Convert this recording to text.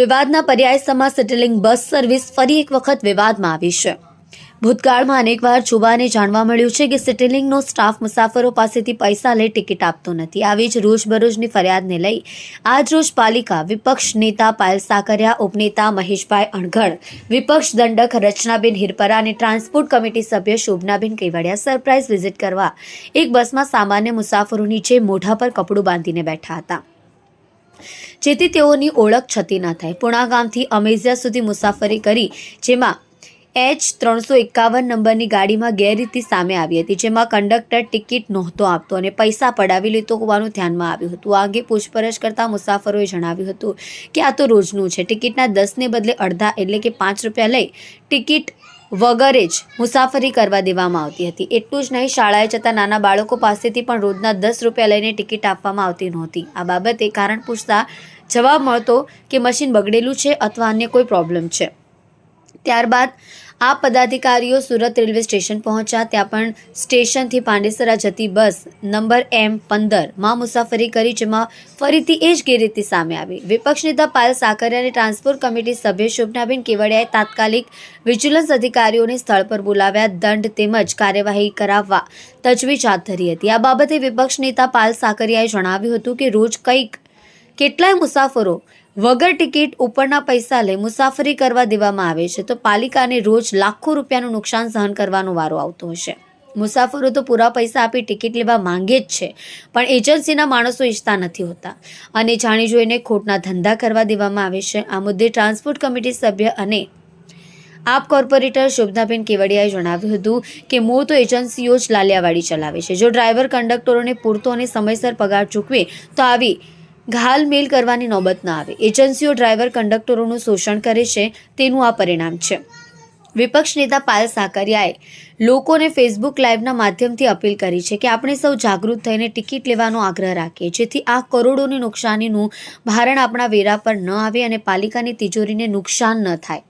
વિવાદના પર્યાય સમા સિટીલિંગ bus service ફરી એક વખત વિવાદમાં આવી છે. ભૂતકાળમાં અનેકવાર છુબાને જાણવા મળ્યું છે કે સિટીલિંગનો સ્ટાફ મુસાફરો પાસેથી પૈસા લઈ ટિકિટ આપતો નથી. આવી જ રોજબરોજની ફરિયાદને લઈ આજરોજ પાલિકા, વિપક્ષ નેતા પાયલ સાકરિયા, ઉપનેતા મહેશભાઈ અણઘડ, વિપક્ષ દંડક રચનાબેન હિરપરા અને ટ્રાન્સપોર્ટ કમિટી સભ્ય શોભનાબેન કેવડિયા સરપ્રાઇઝ વિઝિટ કરવા એક બસમાં સામાન્ય મુસાફરોની જે મોઢા પર કપડું બાંધીને બેઠા હતા. જેથી તેઓની ઓળખ છતી ન થાય. પુણા ગામથી અમેઝિયા સુધી મુસાફરી કરી, જેમાં એચ ત્રણસો એકાવન નંબરની ગાડીમાં ગેરરીતિ સામે આવી હતી, જેમાં કંડક્ટર ટિકિટ નહોતો આપતો અને પૈસા પડાવી લેતો હોવાનું ધ્યાનમાં આવ્યું હતું. આ અંગે પૂછપરછ કરતા મુસાફરોએ જણાવ્યું હતું કે આ તો રોજનું છે. ટિકિટના દસને બદલે અડધા એટલે કે પાંચ રૂપિયા લઈ ટિકિટ વગરે જ મુસાફરી કરવા દેવામાં આવતી હતી. એટલું જ નહીં, શાળાએ જતા નાના બાળકો પાસેથી પણ રોજના દસ રૂપિયા લઈને ટિકિટ આપવામાં આવતી નહોતી. આ બાબતે કારણ પૂછતા જવાબ મળતો કે મશીન બગડેલું છે અથવા અન્ય કોઈ પ્રોબ્લેમ છે. ત્યારબાદ આ પદાધિકારીઓ સુરત રેલવે સ્ટેશન પહોંચ્યા, ત્યાં પણ સ્ટેશનથી પાંડેસરા જતી બસ નંબર એમ પંદરમાં મુસાફરી કરી, જેમાં ફરીથી એ જ ગેરરીતિ સામે આવી. વિપક્ષ નેતા પાયલ સાકરિયા અને ટ્રાન્સપોર્ટ કમિટી સભ્ય શોભનાબેન કેવડિયાએ તાત્કાલિક વિજિલન્સ અધિકારીઓને સ્થળ પર બોલાવ્યા, દંડ તેમજ કાર્યવાહી કરાવવા તજવીજ હાથ ધરી હતી. આ બાબતે વિપક્ષ નેતા પાલ સાકરિયાએ જણાવ્યું હતું કે રોજ કંઈક, કેટલાય મુસાફરો વગર ટિકિટ ઉપરના પૈસા લઈ મુસાફરી કરવા દેવામાં આવે છે, તો પાલિકાને રોજ લાખો રૂપિયાનું નુકસાન સહન કરવાનો વારો આવતો હશે. મુસાફરો તો પૂરા પૈસા આપી ટિકિટ લેવા માંગે જ છે, પણ એજન્સીના માણસો ઈચ્છતા નથી હોતા. અને જાણી જોઈને ખોટના ધંધા કરવા દેવામાં આવે છે. આ મુદ્દે ટ્રાન્સપોર્ટ કમિટી સભ્ય અને આપ કોર્પોરેટર શોભનાબેન કેવડિયાએ જણાવ્યું હતું કે મૂળ તો એજન્સીઓ જ લાલિયાવાડી ચલાવે છે. જો ડ્રાઈવર, કંડક્ટરોને પૂરતો અને સમયસર પગાર ચૂકવે, તો આવી ઘાલમેલ કરવાની નોબત ન આવે. એજન્સીઓ ડ્રાઈવર કંડક્ટરોનું શોષણ કરે છે, તેનું આ પરિણામ છે. વિપક્ષ નેતા પાયલ સાકરિયાએ લોકોને ફેસબુક લાઈવના માધ્યમથી અપીલ કરી છે કે આપણે સૌ જાગૃત થઈને ટિકિટ લેવાનો આગ્રહ રાખીએ. જેથી આ કરોડોની નુકસાનીનું ભારણ આપણા વેરા પર ન આવે અને પાલિકાની તિજોરીને નુકસાન ન થાય.